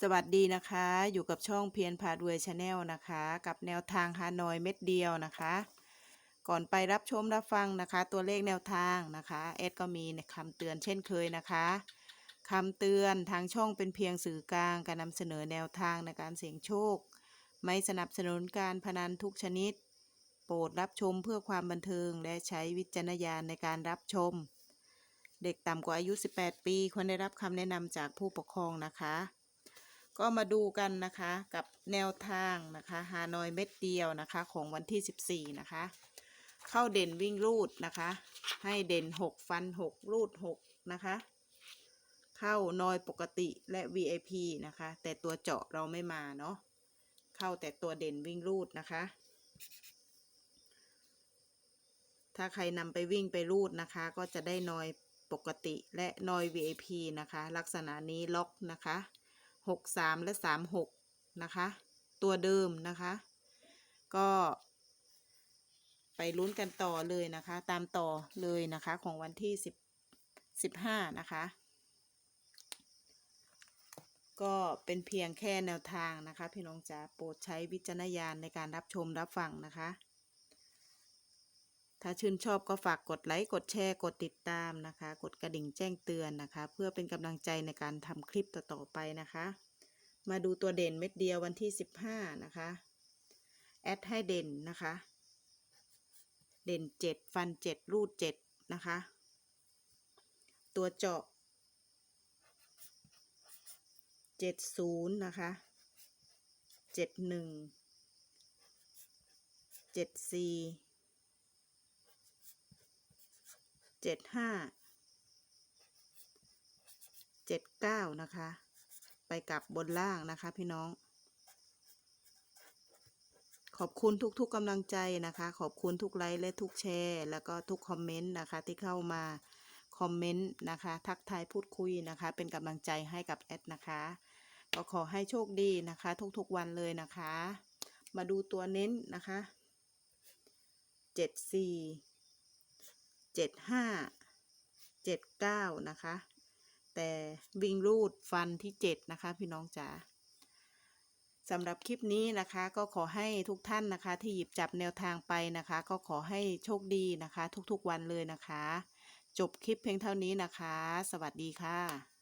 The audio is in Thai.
สวัสดีนะคะ อยู่กับช่องเพียนพาด้วยชาแนลนะคะ กับแนวทางฮานอยเม็ดเดียวนะคะ ก่อนไปรับชมรับฟังนะคะ ตัวเลขแนวทางนะคะเอดก็มีคำเตือนเช่นเคยนะคะคำเตือนทางช่องเป็นเพียงสื่อกลางการนำเสนอแนวทางในการเสี่ยงโชค ไม่สนับสนุนการพนันทุกชนิด โปรดรับชมเพื่อความบันเทิงและใช้วิจารณญาณในการรับชม เด็กต่ำกว่าอายุ 18 ปีควรได้รับคำแนะนำจากผู้ปกครองนะคะ ก็มาดูกันนะคะกับแนวทางนะคะฮานอยเม็ดเดียวนะคะของวันที่ 14 นะคะ เข้าเด่นวิ่งรูดนะคะ ให้เด่น 6 ฟัน 6 รูด 6 นะคะ เข้านอยปกติและ VIP นะคะ แต่ตัวเจาะเราไม่มาเนาะเข้าแต่ตัวเด่นวิ่งรูดนะคะ ถ้าใครนำไปวิ่งไปรูดนะคะ ก็จะได้นอยปกติและนอย VIP นะคะ ลักษณะนี้ล็อกนะคะ หกสามและสามหกนะคะ ตัวเดิมนะคะ ก็ ไปลุ้นกันต่อเลยนะคะ ตามต่อเลยนะคะของวันที่สิบสิบห้านะคะ ก็เป็นเพียงแค่แนวทางนะคะ พี่น้องจ๋าโปรดใช้วิจารณญาณในการรับชมรับฟังนะคะ ถ้าชื่นชอบก็ฝากกดไลค์ กดแชร์ กดติดตามนะคะ กดกระดิ่งแจ้งเตือนนะคะ เพื่อเป็นกำลังใจในการทำคลิปต่อๆไปนะคะ มาดูตัวเด่นเม็ดเดียววันที่ 15 นะคะ แอดให้เด่นนะคะ เด่น 7 ฟัน 7 รูด 7 นะคะ ตัวเจาะ 70 นะคะ 71 74 เจ็ดห้าเจ็ดเก้านะคะ ไปกลับบนล่างนะคะพี่น้อง ขอบคุณทุกๆกำลังใจนะคะ ขอบคุณทุกไลค์และทุกแชร์ แล้วก็ทุกคอมเมนต์นะคะที่เข้ามาคอมเมนต์นะคะ ทักทายพูดคุยนะคะ เป็นกำลังใจให้กับแอดนะคะ ก็ขอให้โชคดีนะคะ ทุกๆวันเลยนะคะ มาดูตัวเน้นนะคะเจ็ดสี่ เจ็ดห้าเจ็ดเก้านะคะ แต่วิ่งรูดฟันที่เจ็ดนะคะพี่น้องจ๋าสำหรับคลิปนี้นะคะก็ขอให้ทุกท่านนะคะ ที่หยิบจับแนวทางไปนะคะ ก็ขอให้โชคดีนะคะ ทุกๆวันเลยนะคะ จบคลิปเพียงเท่านี้นะคะ สวัสดีค่ะ